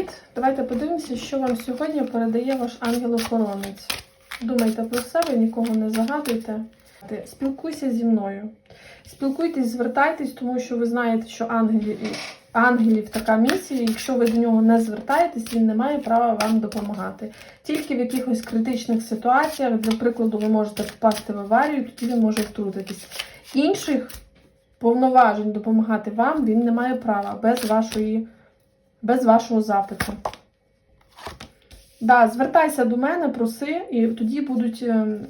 Привіт! Давайте подивимося, що вам сьогодні передає ваш ангел-охоронець. Думайте про себе, нікого не загадуйте. Спілкуйся зі мною. Спілкуйтесь, звертайтесь, тому що ви знаєте, що ангелів, ангелів така місія. Якщо ви до нього не звертаєтесь, він не має права вам допомагати. Тільки в якихось критичних ситуаціях, для прикладу, ви можете попасти в аварію, тоді він може втрутитись. Інших повноважень допомагати вам він не має права без вашої без вашого запиту. Да, звертайся до мене, проси, і тоді будуть, ем,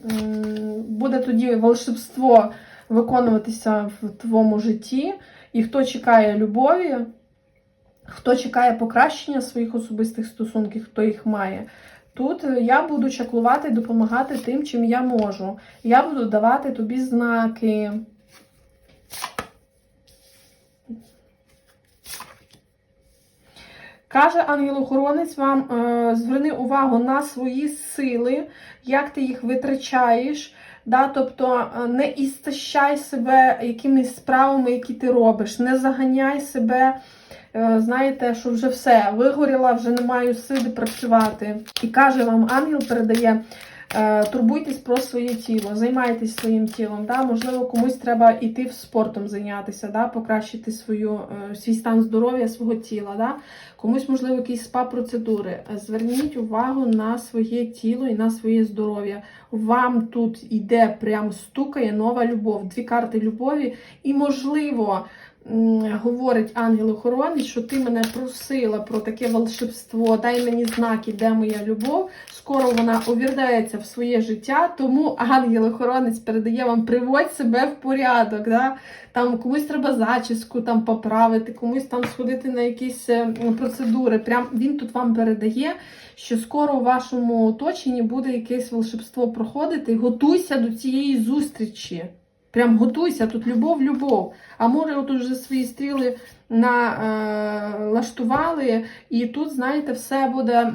буде тоді волшебство виконуватися в твоєму житті. І хто чекає любові, хто чекає покращення своїх особистих стосунків, хто їх має. Тут я буду чаклувати і допомагати тим, чим я можу. Я буду давати тобі знаки. Каже ангел-охоронець вам, е, зверни увагу на свої сили, як ти їх витрачаєш. Да? Тобто е, не істощай себе якимись справами, які ти робиш, не заганяй себе, е, знаєте, що вже все, вигоріла, вже не маю сили працювати. І каже вам, ангел передає. Е, Турбуйтесь про своє тіло, займайтесь своїм тілом. Да? Можливо, комусь треба йти в спортом зайнятися, да? покращити свою, е, свій стан здоров'я свого тіла. Да? Комусь, можливо, якісь спа-процедури. Зверніть увагу на своє тіло і на своє здоров'я. Вам тут іде прям стукає нова любов, дві карти любові. І, можливо, говорить ангел-охоронець, що ти мене просила про таке волшебство, дай мені знаки, де моя любов. Скоро вона увірдається в своє життя, тому ангел-охоронець передає вам приводь себе в порядок. Да? Там комусь треба зачіску там поправити, комусь там сходити на якісь е, процедури. Прям він тут вам передає, що скоро у вашому оточенні буде якесь волшебство проходити. Готуйся до цієї зустрічі. Прям готуйся, тут любов, любов. А може, от уже свої стріли налаштували, і тут, знаєте, все буде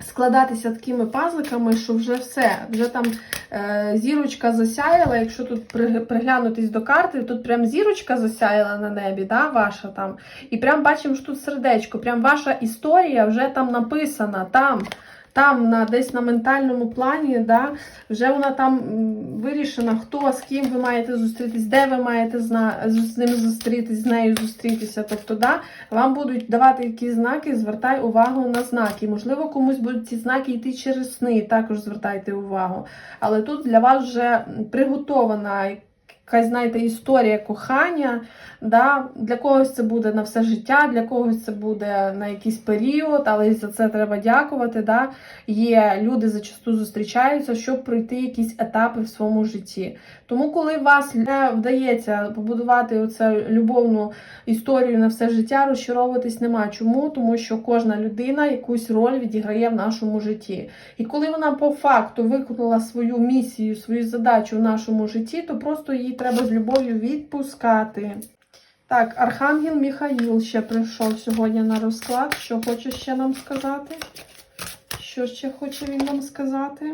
складатися такими пазликами, що вже все. Вже там е, зірочка засяяла. Якщо тут приглянутись до карти, тут прям зірочка засяяла на небі, да, ваша там. І прям бачимо, що тут сердечко. Прям ваша історія вже там написана. Там. Там, на, десь на ментальному плані, да, вже вона там вирішена, хто з ким ви маєте зустрітись, де ви маєте зна, з ним зустрітись, з нею зустрітися. Тобто, да, вам будуть давати якісь знаки, звертай увагу на знаки. Можливо, комусь будуть ці знаки йти через сни, також звертайте увагу. Але тут для вас вже приготована якась, знаєте, історія кохання. Да? Для когось це буде на все життя, для когось це буде на якийсь період, але за це треба дякувати. Да? Є люди зачасту зустрічаються, щоб пройти якісь етапи в своєму житті. Тому, коли вас не вдається побудувати оцю любовну історію на все життя, розчаровуватись нема. Чому? Тому що кожна людина якусь роль відіграє в нашому житті. І коли вона по факту виконала свою місію, свою задачу в нашому житті, то просто її треба з любов'ю відпускати. Так, Архангел Міхаїл ще прийшов сьогодні на розклад. Що хоче ще нам сказати? Що ще хоче він нам сказати?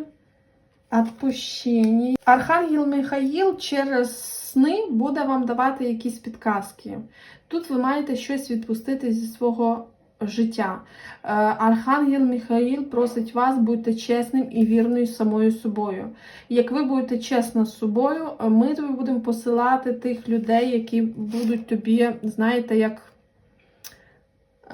Отпущення. Архангел Михаїл через сни буде вам давати якісь підказки. Тут ви маєте щось відпустити зі свого життя. Е, Архангел Михаїл просить вас бути чесним і вірною самою собою. Як ви будете чесна з собою, е, ми тобі будемо посилати тих людей, які будуть тобі, знаєте, як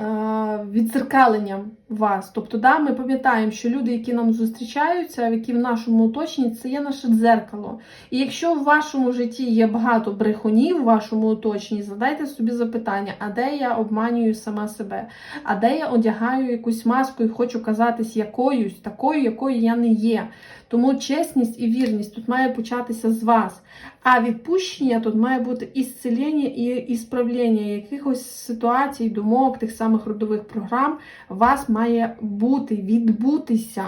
е, відзеркаленням вас. Тобто, да, ми пам'ятаємо, що люди, які нам зустрічаються, які в нашому оточенні, це є наше дзеркало. І якщо в вашому житті є багато брехунів в вашому оточенні, задайте собі запитання, а де я обманюю сама себе? А де я одягаю якусь маску і хочу казатись якоюсь, такою, якою я не є. Тому чесність і вірність тут має початися з вас. А відпущення тут має бути ісцелення і ісправлення якихось ситуацій, думок, тих самих родових програм. Вас має бути, відбутися.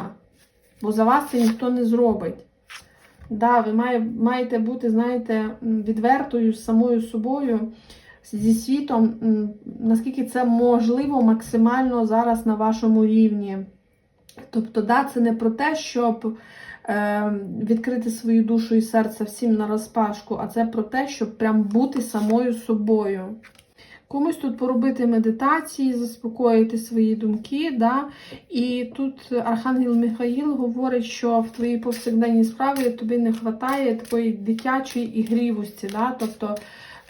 Бо за вас це ніхто не зробить. Да, ви має, маєте бути, знаєте, відвертою з самою собою, зі світом, наскільки це можливо максимально зараз на вашому рівні. Тобто, да, це не про те, щоб е, відкрити свою душу і серце всім на розпашку, а це про те, щоб прям бути самою собою. Комусь тут поробити медитації, заспокоїти свої думки. Да? І тут Архангел Михаїл говорить, що в твоїй повсякденній справі тобі не вистачає такої дитячої ігрівості. Да? Тобто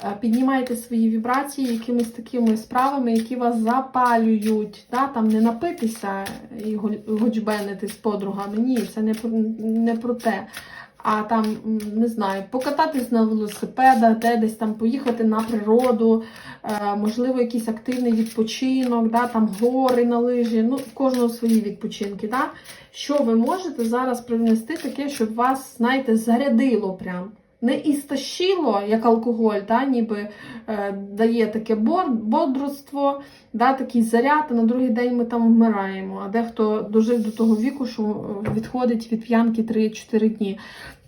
е, піднімайте свої вібрації якимись такими справами, які вас запалюють. Да? Там не напитися і годжбенити з подругами. Ні, це не про, не про те. А там, не знаю, покататись на велосипедах, де десь там поїхати на природу, е, можливо, якийсь активний відпочинок, да, там гори на лижі, ну, в кожного свої відпочинки. Да? Що ви можете зараз привнести таке, щоб вас, знаєте, зарядило прям. Не істощило, як алкоголь, да, ніби е, дає таке бодрство, да, такий заряд, а на другий день ми там вмираємо. А дехто дожив до того віку, що е, відходить від п'янки 3-4 дні.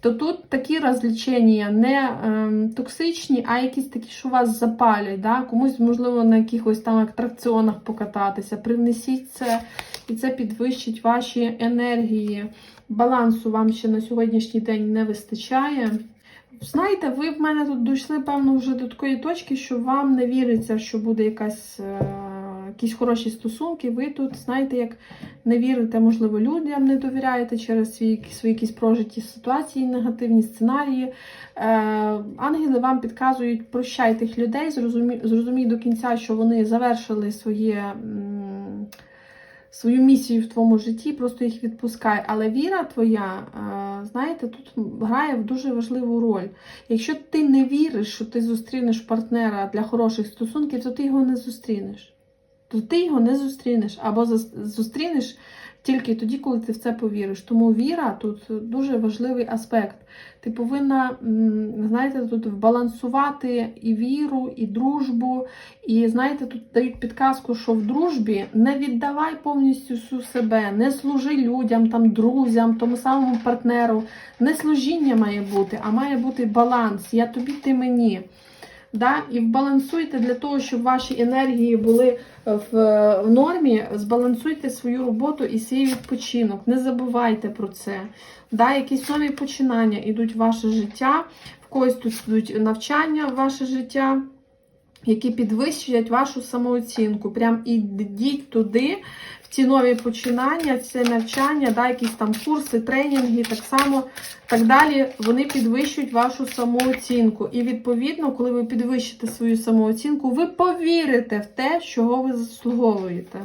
То тут такі розлічення не ем, токсичні, а якісь такі, що вас запалять. Да? Комусь, можливо, на якихось там атракціонах покататися. Привнесіть це, і це підвищить ваші енергії. Балансу вам ще на сьогоднішній день не вистачає. Знаєте, ви в мене тут дійшли, певно, вже до такої точки, що вам не віриться, що буде якась, е, якісь хороші стосунки. Ви тут, знаєте, як не вірите, можливо, людям не довіряєте через свої, свої якісь прожиті ситуації, негативні сценарії. Е, ангели вам підказують, прощай тих людей, зрозумій, зрозумій до кінця, що вони завершили своє. Свою місію в твоєму житті, просто їх відпускай. Але віра твоя, е, знаєте, тут грає в дуже важливу роль. Якщо ти не віриш, що ти зустрінеш партнера для хороших стосунків, то ти його не зустрінеш. То ти його не зустрінеш або зустрінеш тільки тоді, коли ти в це повіриш. Тому віра тут дуже важливий аспект. Ти повинна, знаєте, тут вбалансувати і віру, і дружбу. І знаєте, тут дають підказку, що в дружбі не віддавай повністю всю себе, не служи людям, там, друзям, тому самому партнеру. Не служіння має бути, а має бути баланс. Я тобі, ти мені. Да? І вбалансуйте для того, щоб ваші енергії були в, в нормі, збалансуйте свою роботу і свій відпочинок. Не забувайте про це. Да? Якісь нові починання йдуть в ваше життя, в когось тут йдуть навчання в ваше життя, які підвищують вашу самооцінку. Прям ідіть туди, в ці нові починання, це навчання, да, якісь там курси, тренінги, так само так далі, вони підвищують вашу самооцінку. І відповідно, коли ви підвищите свою самооцінку, ви повірите в те, чого ви заслуговуєте.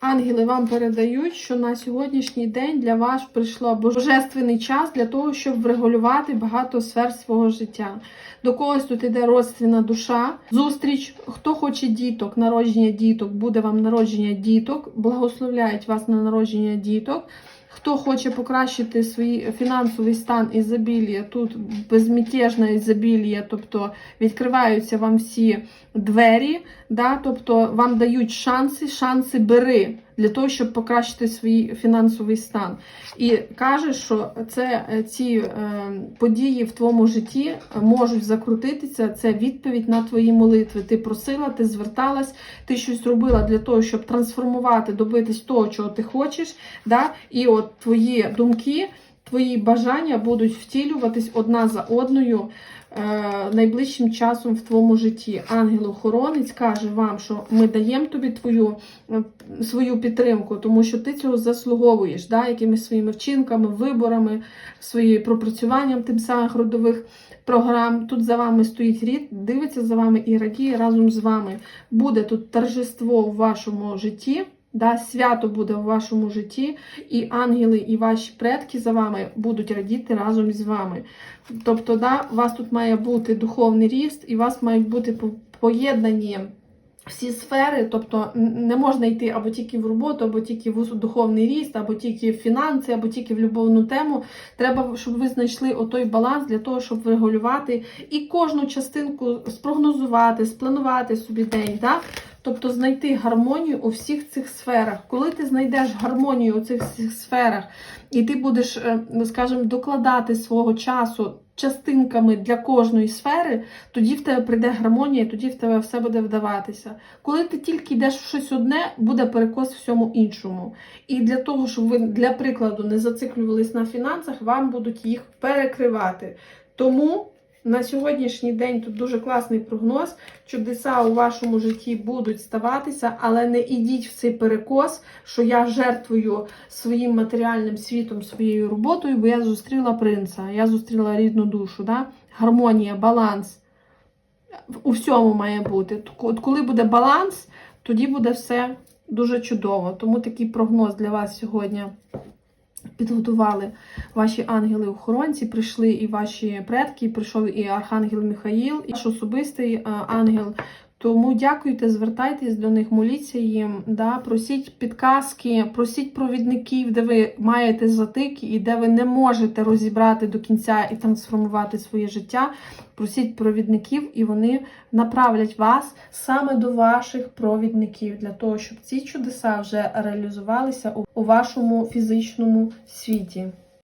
Ангели вам передають, що на сьогоднішній день для вас прийшло божественний час для того, щоб врегулювати багато сфер свого життя. До когось тут іде родственна душа, зустріч, хто хоче діток, народження діток, буде вам народження діток, благословляють вас на народження діток. Хто хоче покращити свій фінансовий стан ізобілія, тут безмітежне ізобілія, тобто відкриваються вам всі двері, да, тобто вам дають шанси, шанси бери для того, щоб покращити свій фінансовий стан. І каже, що це е, ці е, події в твоєму житті можуть закрутитися. Це відповідь на твої молитви. Ти просила, ти зверталась, ти щось робила для того, щоб трансформувати, добитись того, чого ти хочеш. Да? І от твої думки, твої бажання будуть втілюватись одна за одною е, найближчим часом в твоєму житті. Ангел-охоронець каже вам, що ми даємо тобі твою е, свою підтримку, тому що ти цього заслуговуєш, да? якимись своїми вчинками, виборами, своєю пропрацюванням тим самих родових програм. Тут за вами стоїть рід, дивиться за вами і радіє разом з вами. Буде тут торжество в вашому житті. Да, свято буде в вашому житті, і ангели, і ваші предки за вами будуть радіти разом з вами. Тобто, да, у вас тут має бути духовний ріст, і у вас мають бути поєднання. Всі сфери, тобто не можна йти або тільки в роботу, або тільки в духовний ріст, або тільки в фінанси, або тільки в любовну тему. Треба, щоб ви знайшли отой баланс для того, щоб врегулювати і кожну частинку спрогнозувати, спланувати собі день. Да? Тобто знайти гармонію у всіх цих сферах. Коли ти знайдеш гармонію у цих всіх сферах, і ти будеш, е, ну, скажімо, докладати свого часу частинками для кожної сфери, тоді в тебе прийде гармонія, тоді в тебе все буде вдаватися. Коли ти тільки йдеш в щось одне, буде перекос всьому іншому. І для того, щоб ви, для прикладу, не зациклювались на фінансах, вам будуть їх перекривати. Тому На сьогоднішній день тут дуже класний прогноз. Чудеса у вашому житті будуть ставатися, але не ідіть в цей перекос, що я жертвую своїм матеріальним світом, своєю роботою, бо я зустріла принца, я зустріла рідну душу. Да? Гармонія, баланс. У всьому має бути. От коли буде баланс, тоді буде все дуже чудово. Тому такий прогноз для вас сьогодні підготували ваші ангели-охоронці, прийшли і ваші предки, прийшов і Архангел Михаїл, і ваш особистий ангел. Тому дякуйте, звертайтесь до них, моліться їм, да, просіть підказки, просіть провідників, де ви маєте затики і де ви не можете розібрати до кінця і трансформувати своє життя. Просіть провідників, і вони направлять вас саме до ваших провідників, для того, щоб ці чудеса вже реалізувалися у- вашому фізичному світі.